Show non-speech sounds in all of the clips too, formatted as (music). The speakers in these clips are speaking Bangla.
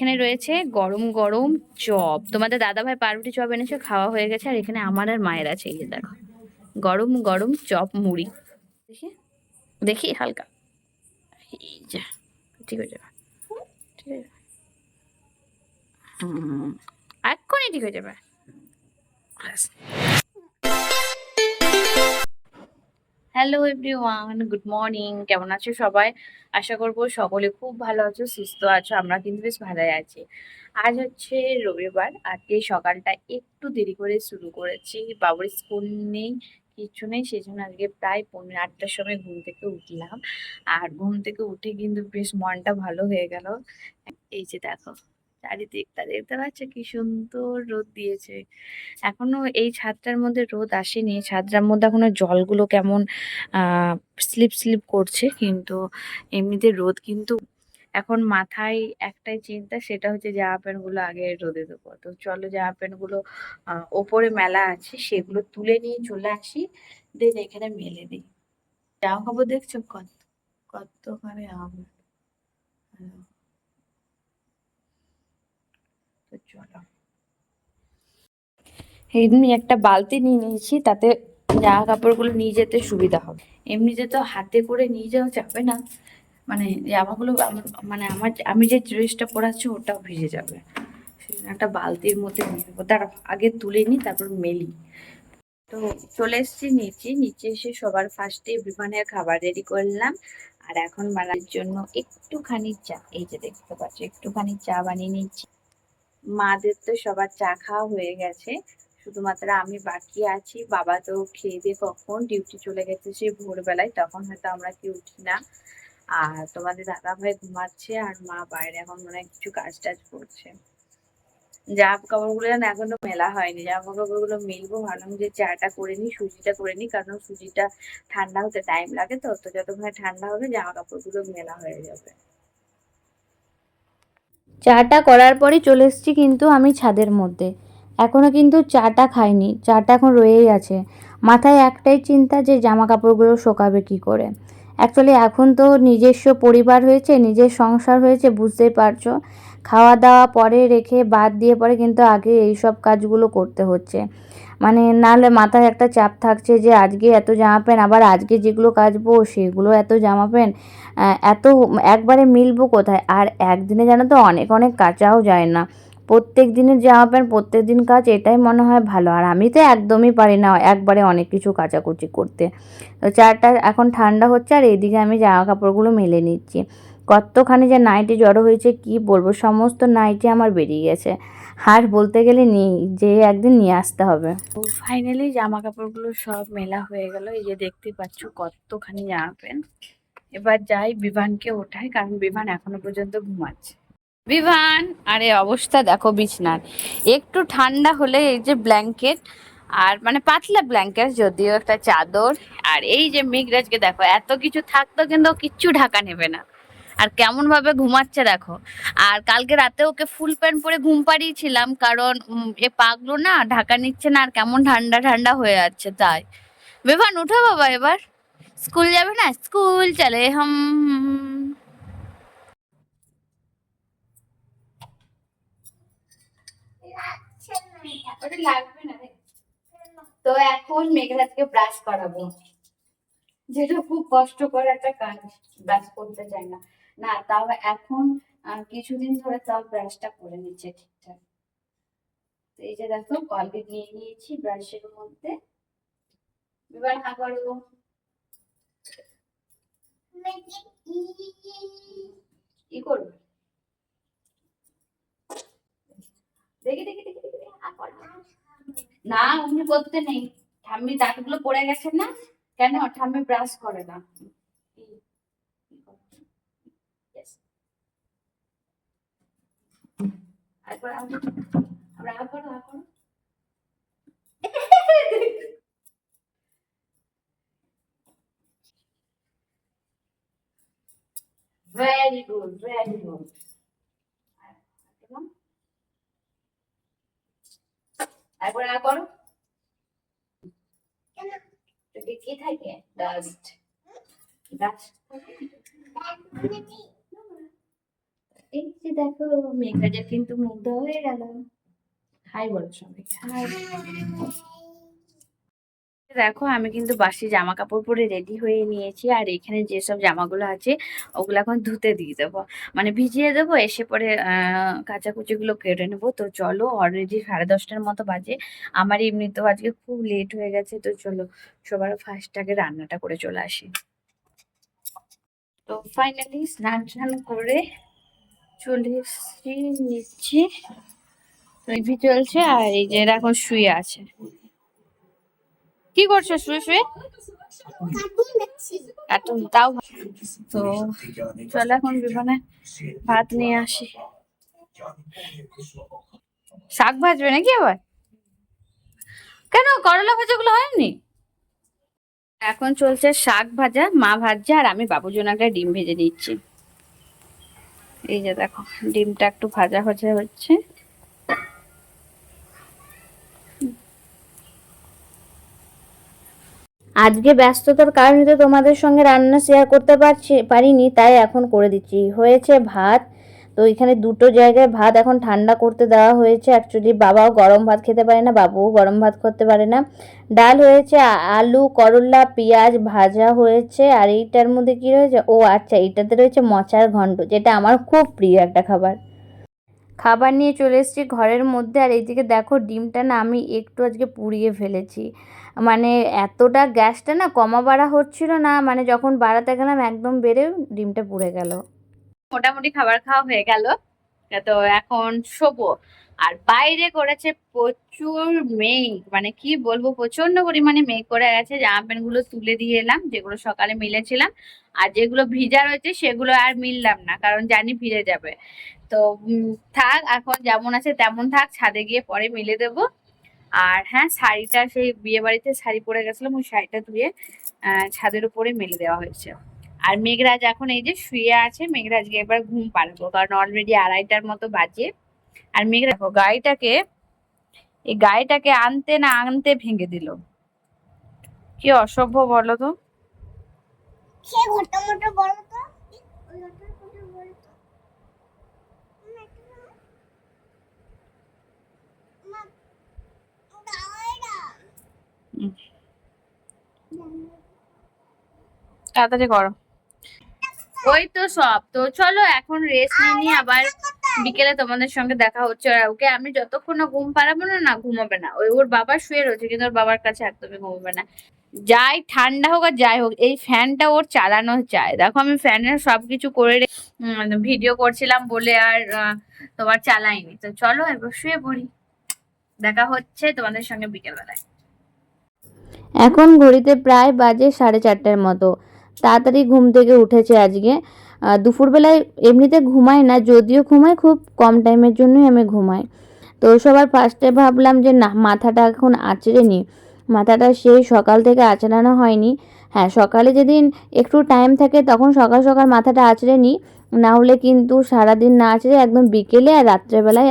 এখানে রয়েছে গরম গরম চপ। তোমাদের দাদা ভাই পাউরুটি চপ এনেছে, খাওয়া হয়ে গেছে, আর এখানে আমার আর মায়ের আছে, এই যে দেখো। গরম গরম চপ মুড়ি। দেখি দেখি, হালকা। এই যা, ঠিক হয়ে যাবে। ঠিক যাবে। হুম, এক্ষুনি ঠিক হয়ে যাবে। হ্যালো এভরিওয়ান গুড মর্নিং কেমন আছো সবাই? আশা করব সকলে খুব ভালো আছো, সুস্থ আছো, আমরা কিন্তু বেশ ভালোই আছি। আজ হচ্ছে রবিবার, আজকে সকালটা একটু দেরি করে শুরু করেছি। বাবুর স্কুল নেই, কিছু নেই সেই জন্য আজকে প্রায় পৌনে আটটার সময় ঘুম থেকে উঠলাম। আর ঘুম থেকে উঠে কিন্তু বেশ মনটা ভালো হয়ে গেল। এই যে দেখো। চারিদিকটা দেখতে পাচ্ছ কি সুন্দর রোদ দিয়েছে। এখনও এই ছাদটার মধ্যে রোদ আসেনি। ছাদটার মধ্যে এখনও জলগুলো কেমন স্লিপ স্লিপ করছে। কিন্তু এমনিতে রোদ কিন্তু এখন মাথায় একটাই চিন্তা সেটা হচ্ছে জামা প্যান্টগুলো আগে রোদে দেবো তো চলো জামা প্যান্টগুলো আহ, ওপরে মেলা আছে সেগুলো তুলে নিয়ে চলে আসি। দেন এখানে মেলে দিই। জামা কাপড় দেখছ? কত কতখানি আম হ্যাঁ। তো চলো এমনি একটা বালতি নিয়ে নিয়েছি, তাতে জামা কাপড়গুলো নিয়ে যেতে সুবিধা হবে। এমনিতে তো হাতে করে নিয়ে যাওয়া যাবে না মানে জামাগুলো মানে আমার আমি যে ড্রেসটা পরাচ্ছি ওটাও ভিজে যাবে। সেই একটা বালতির মধ্যে নিয়ে নেব তার আগে তুলে নিই, তারপর মেলি। তো চলে এসেছি নিচে। নিচে এসে সবার ফার্স্টে বিমানের খাবার রেডি করলাম। আর এখন বানার জন্য একটুখানি চা, এই যে দেখতে পাচ্ছ, একটুখানি চা বানিয়ে নিচ্ছি। মাদের তো সবার চা খাওয়া হয়ে গেছে। শুধুমাত্র আমি বাকি আছি। বাবা তো খেয়ে দিয়ে কখন ডিউটি চলে গেছে সেই ভোরবেলায়, তখন হয়তো আমরা কেউ উঠি না। আর তোমাদের দাদা ভাই ঘুমাচ্ছে আর মা বাইরে এখন মনে কিছু কাজ টাজ করছে। জামা কাপড়গুলো যেন এখনও মেলা হয়নি, জামা কাপড়গুলো মেলবো। ভাবলাম যে চাটা করে নিই, সুজিটা করে নিই, কারণ সুজিটা ঠান্ডা হতে টাইম লাগে তো তো যতক্ষণে ঠান্ডা হবে জামা কাপড়গুলো মেলা হয়ে যাবে। চাটা করার পরে চলে এসেছি কিন্তু আমি ছাদের মধ্যে। এখনও কিন্তু চাটা খাইনি, চাটা এখন রয়েই আছে। মাথায় একটাই চিন্তা যে জামা কাপড়গুলো শোকাবে কি করে? অ্যাকচুয়ালি এখন তো নিজস্ব পরিবার হয়েছে, নিজের সংসার হয়েছে, বুঝতেই পারছ। খাওয়া দাওয়া পরে রেখে বাদ দিয়ে পরে কিন্তু আগে এই সব কাজগুলো করতে হচ্ছে। মানে নাহলে মাথায় একটা চাপ থাকছে যে আজকে এত জামা প্যান্ট, আবার আজকে যেগুলো কাচবো সেগুলো এত জামা প্যান্ট এত একবারে মিলবো কোথায়? আর একদিনে জানো তো অনেক অনেক কাচাও যায় না। প্রত্যেক দিনের জামা প্যান্ট, প্রত্যেক দিন কাজ এটাই মনে হয় ভালো। আর আমি তো একদমই পারি না একবারে অনেক কিছু কাচাকুচি করতে। তো চাটা এখন ঠান্ডা হচ্ছে আর এইদিকে আমি জামা কাপড়গুলো মেলে নিচ্ছি। কতখানি যে নাইটি জড়ো হয়েছে কি বলব? সমস্ত নাইটি আমার বেরিয়ে গেছে। আর বলতে গেলে নেই যে একদিন নিয়ে আসতে হবে। ফাইনালি জামা কাপড়গুলো সব মেলা হয়ে গেল। এই যে দেখতে পাচ্ছ কতখানি জামা প্যান্ট এবার যাই বিভানকে ওঠাই, কারণ বিভান এখনও পর্যন্ত ঘুমাচ্ছে। বিভান! আরে অবস্থা দেখো বিছনার। একটু ঠান্ডা হলে এই যে ব্ল্যাঙ্কেট আর মানে পাতলা ব্ল্যাঙ্কেট যদিও একটা চাদর। আর এই যে মেঘরাজকে দেখো, এত কিছু থাকতো কিন্তু কিচ্ছু ঢাকা নেবে না। আর কেমন ভাবে ঘুমাচ্ছে দেখো। আর কালকে রাতে ওকে ফুল প্যান্ট পরে ঘুম পাড়িয়েছিলাম, কারণ এ পাগলো না, ঢাকা নিচ্ছে না, আর কেমন ঠান্ডা ঠান্ডা হয়ে যাচ্ছে তাই। বেভান, উঠো বাবা এবার। স্কুল যাবে না? স্কুল চলে হাম। তো এখন ব্রাশ করাবো। যেটা খুব কষ্টকর একটা কাজ ব্রাশ করতে চাই না। না, তাও এখন কিছুদিন ধরে তাও ব্রাশটা করে নিচ্ছে ঠিকঠাক। তো এই যে দেখো কলগেট নিয়ে নিয়েছি ব্রাশের মধ্যে। এবার হা করব। কি করব। না, অমনি করতে নেই। ঠাম্মি দাঁতগুলো পড়ে গেছে না, কেন? ঠাম্মি ব্রাশ করে না. একবার আবার আবার। করো আ করো ভেরি গুড ভেরি গুড একবার আ করো কি থাকে? ডাস্ট ডাস্ট দেখো মেঘরাজা কিন্তু মুগ্ধ হয়ে গেল। হাই বলো সবাইকে। হাই। দেখো আমি কিন্তু বাসি জামা কাপড় পরে রেডি হয়ে নিয়েছি আর এখানে যেসব জামাগুলো আছে ওগুলো এখন ধুতে দিয়ে দেবো। মানে ভিজিয়ে দেবো এসে পরে কাচাকুচিগুলো কেটে নেব। তো চলো অলরেডি সাড়ে দশটার মতো বাজে। আমার এমনিতেও আজকে খুব লেট হয়ে গেছে তো চলো সবার ফার্স্ট আগে রান্নাটা করে চলে আসি। তো ফাইনালি স্নান টান করে চলে এসছি নিচ্ছি টিভি চলছে আর এই যে এখন শুয়ে আছে। কি করছ শুয়ে শুয়ে? কার্টুন তাও তো চলো এখন বিমানে ভাত নিয়ে আসি। শাক ভাজবে নাকি আবার? কেন করলা ভাজাগুলো হয়নি? এখন চলছে শাক ভাজা, মা ভাজছে, আর আমি বাবুর একটা ডিম ভেজে দিচ্ছি। এই যে দেখো, ডিমটা একটু ভাজা ভাজা হচ্ছে। আজকে ব্যস্ততার কারণে তো তোমাদের সঙ্গে রান্না শেয়ার করতে পারছি পারিনি, তাই এখন করে দিচ্ছি। হয়েছে ভাত তো এখানে দুটো জায়গায় ভাত এখন ঠান্ডা করতে দেওয়া হয়েছে। অ্যাকচুয়ালি বাবাও গরম ভাত খেতে পারে না, বাবুও গরম ভাত করতে পারে না। ডাল হয়েছে আলু, করলা, পেঁয়াজ ভাজা হয়েছে। আর এইটার মধ্যে কী রয়েছে? ও আচ্ছা এইটাতে রয়েছে মচার ঘন্ট, যেটা আমার খুব প্রিয় একটা খাবার। খাবার নিয়ে চলে এসেছি ঘরের মধ্যে। আর এইদিকে দেখো ডিমটা না আমি একটু আজকে পুড়িয়ে ফেলেছি। মানে এতটা গ্যাসটা না কমা বাড়া হচ্ছিল না। মানে যখন বাড়াতে গেলাম, একদম বেড়ে ডিমটা পুড়ে গেল। মোটামুটি খাবার খাওয়া হয়ে গেল। তো এখন শোবো। আর বাইরে করেছে প্রচুর মেঘ। মানে কি বলব প্রচণ্ড পরিমাণে মেঘ করে গেছে। জামা প্যান্টগুলো তুলে দিয়ে এলাম, যেগুলো সকালে মিলেছিলাম। আর যেগুলো ভিজা রয়েছে, সেগুলো আর মিললাম না, কারণ জানি ভিজে যাবে। তো থাক, এখন যেমন আছে তেমন থাক, ছাদে গিয়ে পরে মিলে দেব। আর হ্যাঁ শাড়িটা, সেই বিয়ে বাড়িতে শাড়ি পরে গেছিলাম, ওই শাড়িটা ধুয়ে ছাদের উপরে মেলে দেওয়া হয়েছে। আর মেঘরাজ এখন এই যে শুয়ে আছে মেঘরাজকে এবার ঘুম পাড়াবো কারণ অলরেডি আড়াইটার মতো বাজে। আর মেঘরাজ দেখো গাড়িটাকে এই গাড়িটাকে আনতে না আনতে ভেঙে দিল। কি অসভ্য বলো তো। তাড়াতাড়ি করো। ওই তো সব। তো চলো, এখন রেস্ট নিয়ে আবার বিকেলে তোমাদের সঙ্গে দেখা হচ্ছে আর ওকে। আমি যতক্ষণ না ঘুম পাড়াবো না না ঘুমাবে না। ওই ওর বাবা শুয়ে রয়েছে, কিন্তু ওর বাবার কাছে একদমই ঘুমাবে না। যাই ঠান্ডা হোক আর যাই হোক, এই ফ্যানটা ওর চালানো চায় দেখো আমি ফ্যানের সবকিছু করে ভিডিও করছিলাম বলে আর তোমার চালাইনি। তো চলো, এবার শুয়ে পড়ি। দেখা হচ্ছে তোমাদের সঙ্গে বিকেলবেলায়। এখন ঘড়িতে প্রায় বাজে সাড়ে চারটার মতো। তাড়াতাড়ি ঘুম থেকে উঠেছে আজকে। দুপুরবেলায় এমনিতে ঘুমাই না, যদিও ঘুমাই, খুব কম টাইমের জন্যই আমি ঘুমাই। তো সবার ফার্স্টে ভাবলাম যে না, মাথাটা এখন আঁচড়ে নিই। মাথাটা সেই সকাল থেকে আঁচড়ানো হয়নি। হ্যাঁ সকালে যেদিন একটু টাইম থাকে তখন সকাল সকাল মাথাটা আঁচড়ে নিই। না হলে কিন্তু সারাদিন না আঁচড়ে একদম বিকেলে আর রাত্রেবেলায়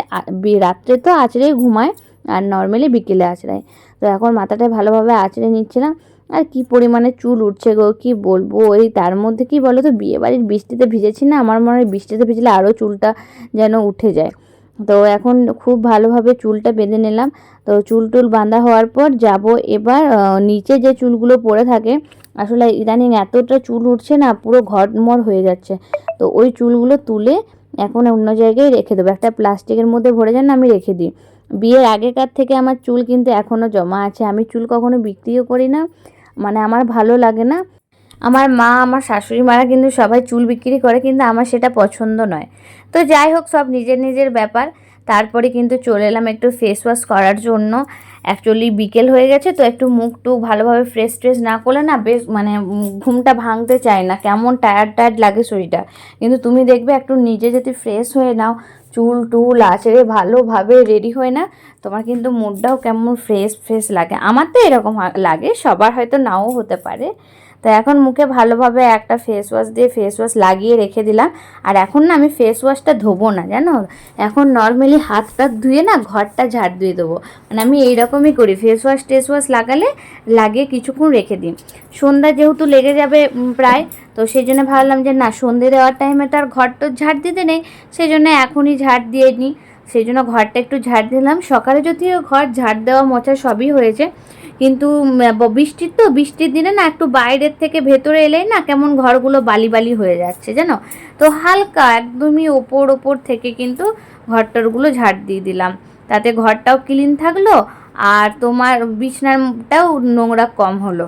রাত্রে তো আঁচড়েই ঘুমায়, আর নর্মালি বিকেলে আঁচড়ায়। তো এখন মাথাটা ভালোভাবে আঁচড়ে নিচ্ছিলাম। আর কি পরিমাণে চুল উঠছে গো, কি বলব? এই তার মধ্যে কি বলো তো বিয়ে বাড়ির বৃষ্টিতে ভিজেছি না? আমার মনে হয় বৃষ্টিতে ভিজলে আরও চুলটা যেন উঠে যায়। তো এখন খুব ভালোভাবে চুলটা বেঁধে নিলাম। তো চুল টুল বাঁধা হওয়ার পর যাব এবার নিচে যে চুলগুলো পড়ে থাকে, আসলে ইদানিং এতটা চুল উঠছে না, পুরো ঘটমর হয়ে যাচ্ছে। তো ওই চুলগুলো তুলে এখন অন্য জায়গায় রেখে দেবো। একটা প্লাস্টিকের মধ্যে ভরে যান আমি রেখে দিই। বিয়ের আগেকার থেকে আমার চুল কিন্তু এখনও জমা আছে। আমি চুল কখনো বিক্রিও করি না। মানে আমার ভালো লাগে না। আমার মা, আমার শাশুড়ি মারা কিন্তু সবাই চুল বিক্রি করে, কিন্তু আমার সেটা পছন্দ নয়। তো যাই হোক, সব নিজের নিজের ব্যাপার। তারপরে কিন্তু চলে এলাম একটু ফেস ওয়াশ করার জন্য। অ্যাকচুয়ালি বিকেল হয়ে গেছে, তো একটু মুখ টুক ভালোভাবে ফ্রেশ ট্রেশ না করলে না বেশ মানে ঘুমটা ভাঙতে চায় না। কেমন টায়ার্ড টায়ার্ড লাগে শরীরটা। কিন্তু তুমি দেখবে একটু নিজে যদি ফ্রেশ হয়ে নাও চুল টুল আছে রে, ভালোভাবে রেডি হয়ে না, তোমার কিন্তু মুডটাও কেমন ফ্রেশ ফ্রেশ লাগে। আমার তো এরকম লাগে, সবার হয়তো নাও হতে পারে। তো এখন মুখে ভালোভাবে একটা ফেস ওয়াশ দিয়ে ফেস ওয়াশ লাগিয়ে রেখে দিলাম। আর এখন না আমি ফেস ওয়াশটা ধোবো না, জানো? এখন নর্মালি হাতটা ধুয়ে না ঘরটা ঝাড় ধুয়ে দেবো। মানে আমি এইরকমই করি ফেস ওয়াশ টেস ওয়াশ লাগালে লাগিয়ে কিছুক্ষণ রেখে দিই। সন্ধ্যা যেহেতু লেগে যাবে প্রায়, তো সেই জন্য ভাবলাম যে না সন্ধে দেওয়ার টাইমে তো আর ঘর তো ঝাড় দিতে নেই, সেই জন্য এখনই ঝাড় দিয়ে নিই। সেই জন্য ঘরটা একটু ঝাড় দিলাম। সকালে যদিও ঘর ঝাড় দেওয়া মোছা সবই হয়েছে, কিন্তু বৃষ্টির তো, বৃষ্টির দিনে না একটু বাইরের থেকে ভেতরে এলেই না কেমন ঘরগুলো বালি বালি হয়ে যাচ্ছে, জানো? তো হালকা একদমই ওপর ওপর থেকে কিন্তু ঘরটরগুলো ঝাড় দিয়ে দিলাম। তাতে ঘরটাও ক্লিন থাকল, আর তোমার বিছনাটাও নোংরা কম হলো।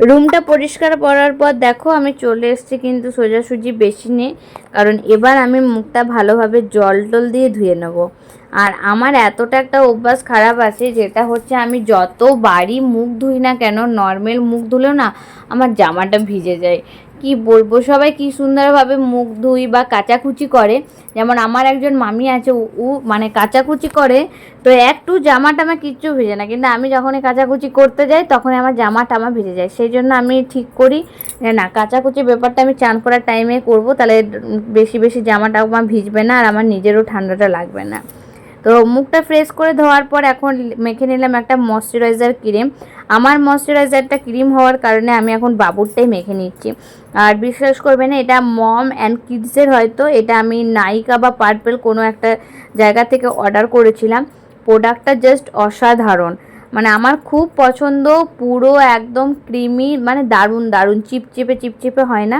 রুমটা পরিষ্কার করার পর দেখো আমি চলে এসেছি কিন্তু সোজাসুজি বেশি নেই কারণ এবার আমি মুখটা ভালোভাবে জল টল দিয়ে ধুয়ে নেব। আর আমার এতটা একটা অভ্যাস খারাপ আছে, যেটা হচ্ছে আমি যত বাড়ি মুখ ধুই না কেন নর্মাল মুখ ধুলেও না আমার জামাটা ভিজে যায়। কি বলব? সবাই কি সুন্দরভাবে মুখ ধুই বা কাচাকুচি করে। যেমন আমার একজন মামি আছে, ও- ও মানে কাচাকুচি করে, তো একটু জামা টামা কিচ্ছু ভেজে না। কিন্তু আমি যখনই কাচাকুচি করতে যাই তখন আমার জামা টামা ভেজে যায়। সেই জন্য আমি ঠিক করি যে, না, কাচাকুচি ব্যাপারটা আমি চান করার টাইমে করব। তাহলে বেশি বেশি জামা টামা ভিজবে না আর আমার নিজেরও ঠান্ডাটা লাগবে না। তো মুখটা ফ্রেশ করে ধোয়ার পর এখন মেখে নিলাম একটা ময়শ্চারাইজার ক্রিম আমার ময়শ্চারাইজারটা ক্রিম হওয়ার কারণে আমি এখন বাবুরটাই মেখে নিচ্ছি। আর বিশ্বাস করবে না, এটা মম অ্যান্ড কিডসের হয়তো, এটা আমি নাইকা বা পার্পেল কোনো একটা জায়গা থেকে অর্ডার করেছিলাম। প্রোডাক্টটা জাস্ট অসাধারণ। মানে আমার খুব পছন্দ, পুরো একদম ক্রিমি মানে দারুণ দারুণ চিপচিপে চিপচিপে হয় না।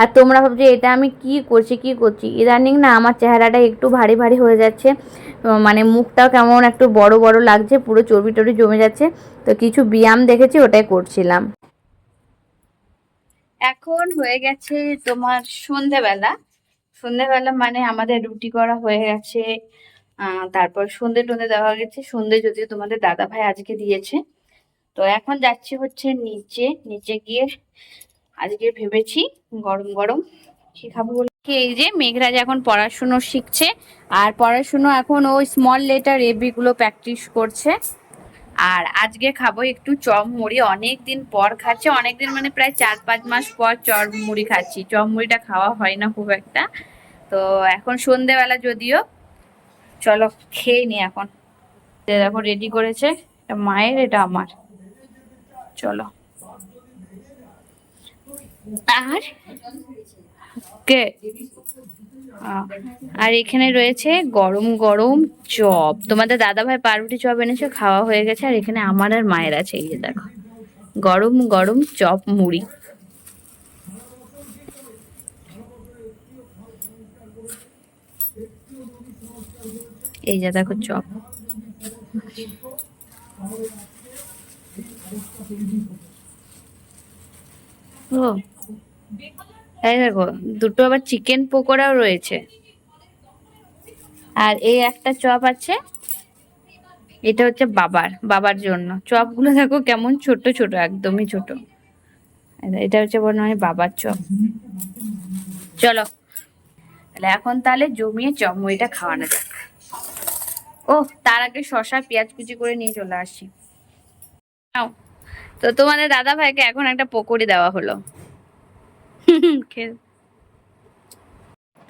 আর তোমরা ভাবছ, এটা আমি কি করছি কি করছি? ইদানিং না আমার চেহারাটা একটু ভারী ভারী হয়ে যাচ্ছে। মানে মুখটাও কেমন একটু বড় বড় লাগছে, পুরো চর্বি টর্বি জমে যাচ্ছে। তো কিছু ব্যায়াম দেখেছি, ওটাই করছিলাম। এখন হয়ে গেছে তোমার সন্ধেবেলা। সন্ধেবেলা মানে আমাদের রুটি করা হয়ে গেছে তারপর সন্ধে টন্ধে দেওয়া গেছে। সন্ধে যদিও তোমাদের দাদা ভাই আজকে দিয়েছে। তো এখন যাচ্ছি হচ্ছে নিচে নিচে গিয়ে আজকে ভেবেছি গরম গরম কি খাব বলে কি এই যে মেঘরাজ এখন পড়াশুনো শিখছে, আর পড়াশুনো এখন ওই স্মল লেটার এবি গুলো প্র্যাকটিস করছে। আর আজকে খাব একটু চপ মুড়ি অনেক দিন পর খাচ্ছে অনেক দিন মানে প্রায় চার পাঁচ মাস পর চপ মুড়ি খাচ্ছি। চপ মুড়িটা খাওয়া হয় না খুব একটা। তো এখন সন্ধেবেলা যদিও, চলো খেয়ে নি এখন। দেখো রেডি করেছে, এটা মায়ের, এটা আমার। চলো। আর কে? আহ, আর এখানে রয়েছে গরম গরম চপ। তোমাদের দাদা ভাই পাউরুটি চপ এনেছো খাওয়া হয়ে গেছে আর এখানে আমার আর মায়ের আছে এই যে দেখো। গরম গরম চপ মুড়ি। এই যে দেখো চপ। ও। এই দেখো, দুটো আবার চিকেন পকোড়াও রয়েছে। আর এই একটা চপ আছে, এটা হচ্ছে বাবার বাবার জন্য। চপগুলো দেখো কেমন ছোট ছোট, একদমই ছোট। এটা হচ্ছে মনে হয় বাবার চপ। চলো, তাহলে এখন তাহলে জমিয়ে চপ মুড়িটা খাওয়ানো যাক। ও তার আগে শশা পেঁয়াজ কুচি করে নিয়ে চলে আসি। তো তোমাদের দাদা ভাইকে এখন একটা পকোড়ি দেওয়া হলো।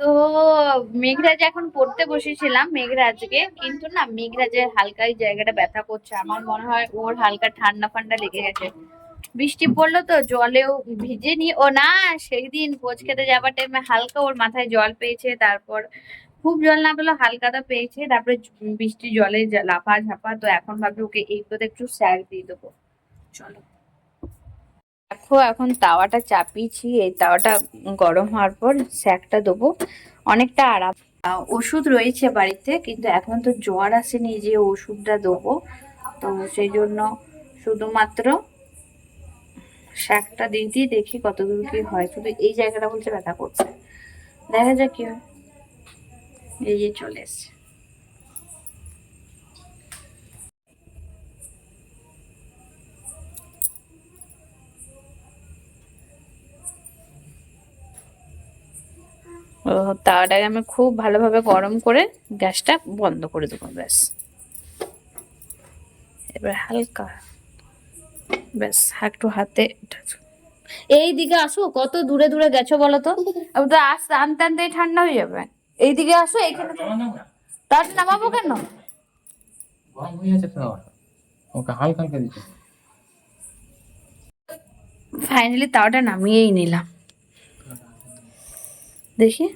তো মেঘরাজ এখন পড়তে বসেছিলাম মেঘরাজকে, কিন্তু না মেঘরাজের হালকা এই জায়গাটা ব্যথা করছে। আমার মনে হয় ওর হালকা ঠান্ডা ফান্ডা লেগে গেছে। বৃষ্টি পড়ল তো, জলেও ভিজে নি ও না সেই দিন ভোজ খেতে যাবার টাইমে হালকা ওর মাথায় জল পেয়েছে, তারপর খুব জল না পেলেও হালকাটা পেয়েছে, তারপরে বৃষ্টি জলে লাফা ঝাপা, তো এখন ভাবছি ওকে এইগুলোতে একটু স্যার দিয়ে দেবো। চলো। দেখো, এখন তাওয়াটা চাপিয়েছি। এই তাওয়াটা গরম হওয়ার পর স্যাকটা দেবো। অনেকটা আরাম। ওষুধ রয়েছে বাড়িতে, কিন্তু এখন তো জ্বর আসেনি যে ওষুধটা দেবো। তো সেই জন্য শুধুমাত্র শাকটা দিয়ে দিয়ে দেখি কতদূর কি হয়। শুধু এই জায়গাটা বলছে ব্যথা করছে। দেখা যাক কি হয়। এই যে চলে এসছে। তাওয়াটাকে আমি খুব ভালোভাবে গরম করে গ্যাসটা বন্ধ করে দেবো ব্যাস। এবার হালকা ব্যাস একটু হাতে এই দিকে আসো কত দূরে দূরে গেছো বলো তো? তো আসতে আনতে আনতেই ঠান্ডা হয়ে যাবে। এই দিকে আসো এখানে তার নামাবো কেন? ফাইনালি তাওয়াটা নামিয়েই নিলাম। দেখি।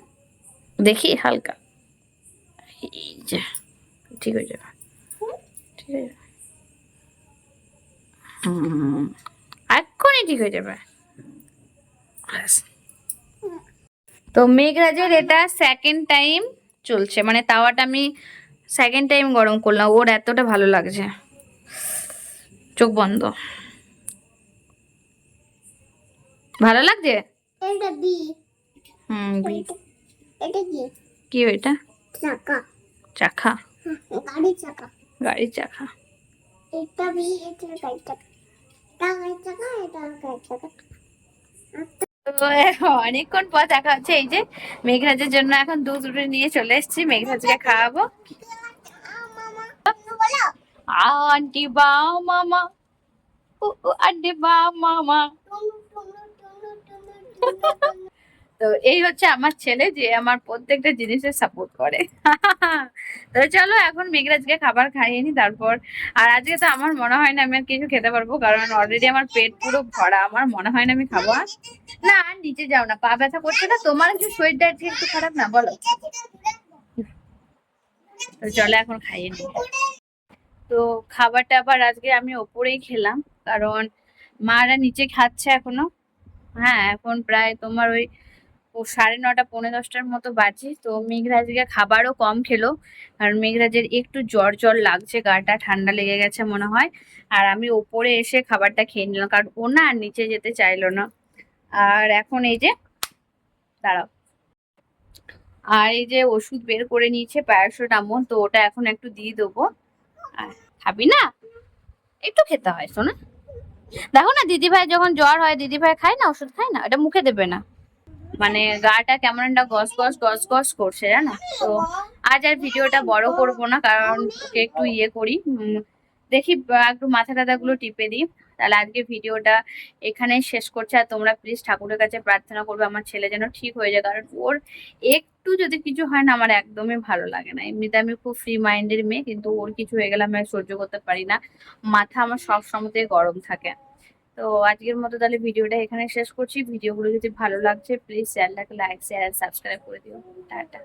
দেখি হালকা। এই যে, ঠিক হয়ে যাবে। ঠিক হয়ে যাবে। হুম, এক্ষুনি ঠিক হয়ে যাবে। তো মেঘরাজের এটা সেকেন্ড টাইম চলছে। মানে তাওয়াটা আমি সেকেন্ড টাইম গরম করলাম। ওর এতটা ভালো লাগছে। চোখ বন্ধ। ভালো লাগছে? হুম এটা কি? কি ওইটা? চাকা। চাখা হ্যাঁ, চাকা। গাড়ির এটা বি এটা চাকা। এটা চাকা এটা অনেকক্ষণ পর দেখা হচ্ছে এই যে মেঘরাজের জন্য এখন দুধ উঠে নিয়ে চলে এসেছি মেঘরাজকে খাওয়াবো। আন্টি বা মামা আন্টি বা মামা। তো এই হচ্ছে আমার ছেলে যে আমার প্রত্যেকটা জিনিসের সাপোর্ট করে। (laughs) তো চলো এখন মেঘরাজকে খাবার খাইয়ে নি, তারপর আর আজকে তো আমার মনে হয় না আমি আর কিছু খেতে পারব, কারণ অলরেডি আমার পেট পুরো ভরা, আমার মনে হয় না আমি খাব। আর। না, আর নিচে যাও না, পা ব্যথা করছে না, তোমার যে শরীরটা আজকে একটু খারাপ না, বলো। তো চলো এখন খাইয়ে নি। তো খাবারটা আবার আজকে আমি ওপরেই খেলাম, কারণ মারা নিচে খাচ্ছে এখনও। হ্যাঁ এখন প্রায় তোমার ওই সাড়ে নটা পৌনে দশটার মতো বাজে, তো মেঘরাজকে খাবারও কম খেলো। কারণ মেঘরাজের একটু জ্বর জ্বর লাগছে, গাটা ঠান্ডা লেগে গেছে মনে হয়। আর আমি ওপরে এসে খাবারটা খেয়ে নিলাম, কারণ ও না আর নিচে যেতে চাইলো না। আর এখন এই যে, দাঁড়াও। আর এই যে ওষুধ বের করে নিয়েছে প্যারাসোটামল, তো ওটা এখন একটু দিয়ে দেবো। খাবি না? একটু খেতে হয়, শোনা। দেখো না, দিদিভাই যখন জ্বর হয়, দিদিভাই খায় না, ওষুধ খায় না? এটা মুখে দেবে না। মানে গাটা কেমন একটা গস গস গস গস করছে জানো? তো আজ আর ভিডিওটা বড় করব না, কারণ ওকে একটু ইয়ে করি। দেখি একটু মাথা টাথাগুলো টিপে দিই। তাহলে আজকে ভিডিওটা এখানেই শেষ করছে। আর তোমরা প্লিজ ঠাকুরের কাছে প্রার্থনা করবে, আমার ছেলে যেন ঠিক হয়ে যায়। কারণ ওর একটু যদি কিছু হয় না, আমার একদমই ভালো লাগে না। এমনিতে আমি খুব ফ্রি মাইন্ডের মেয়ে, কিন্তু ওর কিছু হয়ে গেলে আমি সহ্য করতে পারি না। মাথা আমার সব সময়তেই গরম থাকে। তো আজকের মতো তাহলে ভিডিওটা এখানে শেষ করছি। ভিডিওগুলো যদি ভালো লাগছে প্লিজ চ্যানেলটাকে লাইক শেয়ার সাবস্ক্রাইব করে দিও। টাটা।